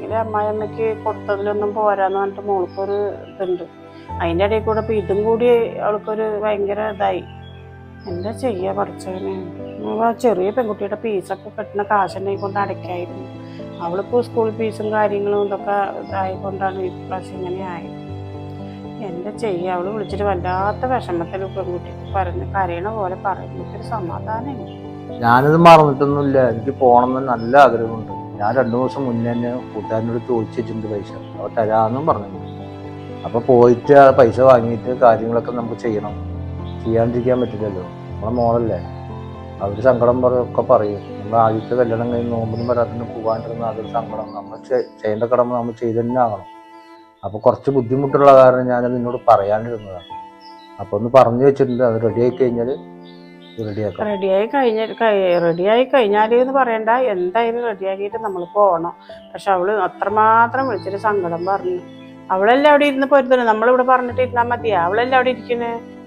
അല്ലെങ്കിൽ അമ്മായിയമ്മയ്ക്ക് കൊടുത്തതിലൊന്നും പോരാന്ന് പറഞ്ഞിട്ട് മോൾക്കൊരു ഇതുണ്ട്. അതിന്റെ ഇടയിൽ കൂടെ ഇപ്പം ഇതും കൂടി അവൾക്കൊരു ഭയങ്കര ഇതായി. എന്താ ചെയ്യുക പഠിച്ചവന് ആ ചെറിയ പെൺകുട്ടിയുടെ ഫീസൊക്കെ കിട്ടുന്ന കാശെന്നെ കൊണ്ട് അടയ്ക്കായിരുന്നു. അവളിപ്പോൾ സ്കൂൾ ഫീസും കാര്യങ്ങളും ഇതൊക്കെ ഇതായിക്കൊണ്ടാണ് ഇപ്രാവശ്യം ഇങ്ങനെ ആയത്. എന്താ ചെയ്യുക അവൾ വിളിച്ചിട്ട് വല്ലാത്ത വിഷമത്തിൽ പെൺകുട്ടി പറഞ്ഞ് കരയണ പോലെ പറയുന്നു. ഒരു സമാധാനമില്ല ഞാനിത് മറന്നിട്ടൊന്നുമില്ല. എനിക്ക് പോകണമെന്ന് നല്ല ആഗ്രഹമുണ്ട്. ഞാൻ രണ്ടു ദിവസം മുന്നേ തന്നെ കൂട്ടുകാരനോട് ചോദിച്ചിട്ടുണ്ട് പൈസ. അവ തരാമെന്നും പറഞ്ഞു അപ്പൊ പോയിട്ട് ആ പൈസ വാങ്ങിയിട്ട് കാര്യങ്ങളൊക്കെ നമുക്ക് ചെയ്യണം. ചെയ്യാണ്ടിരിക്കാൻ പറ്റില്ലല്ലോ. നമ്മളെ മോളല്ലേ? അവർ സങ്കടം പറയൊക്കെ പറയും. നമ്മൾ ആദ്യത്തെ കല്യാണം കഴിഞ്ഞ് നോമ്പിനും വരാത്തിന് പോകാണ്ടിരുന്ന അതൊരു സങ്കടം. നമ്മൾ ചെയ്യേണ്ട കടമ നമ്മൾ ചെയ്ത് തന്നെ ആകണം അപ്പൊ കുറച്ച് ബുദ്ധിമുട്ടുള്ള കാരണം ഞാനത് നിന്നോട് പറയാണ്ടിരുന്നതാണ്. അപ്പൊ ഒന്ന് പറഞ്ഞു വെച്ചിട്ടുണ്ട്. അത് റെഡി ആയി കഴിഞ്ഞാൽ റെഡിയായി കഴിഞ്ഞ റെഡിയായി കഴിഞ്ഞാൽ എന്ന് പറയണ്ട. എന്തായാലും റെഡിയാക്കിയിട്ട് നമ്മൾ പോകണം പക്ഷെ അവൾ അത്രമാത്രം വിളിച്ചിട്ട് സങ്കടം പറഞ്ഞു. അവളെല്ലാം അവിടെ ഇരുന്ന് പൊരുത്തണം നമ്മളിവിടെ പറഞ്ഞിട്ട് ഇരുന്നാൽ മതിയാ. അവളെല്ലാം അവിടെ ഇരിക്കണേ?